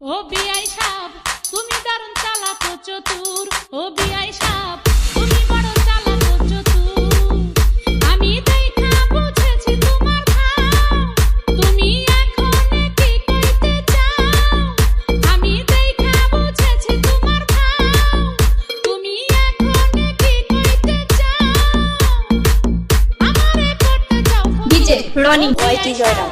ও বিআই সাহেব তুমি দারুণ চালাকো চতুর। ও বিআই সাহেব তুমি বড় চালাকো চতুর। আমি দেখা বুঝেছি তোমার ভাব। তুমি এখন কি কইতে চাও। আমি দেখা বুঝেছি তোমার ভাব। তুমি এখন কি কইতে চাও। আমারে করতে চাও। ডিজে ওয়াইটি জয়রাম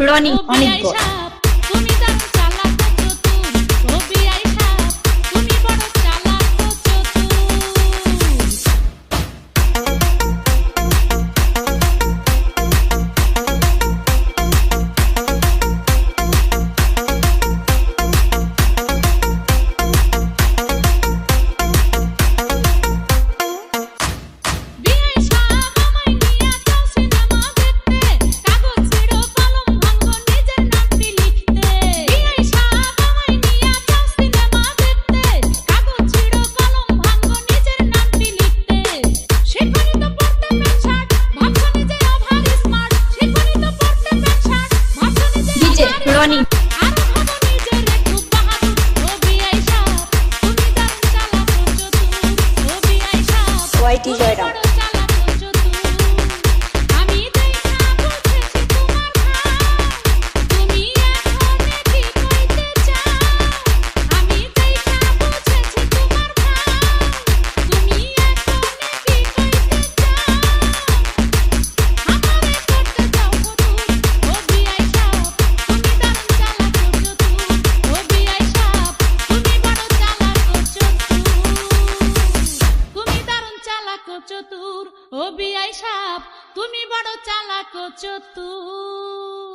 রনি অনেক ঢোলনি ওয়াইটি জয়রাম চতুর ও বিআই সাপ তুমি বড় চালাক চতুর।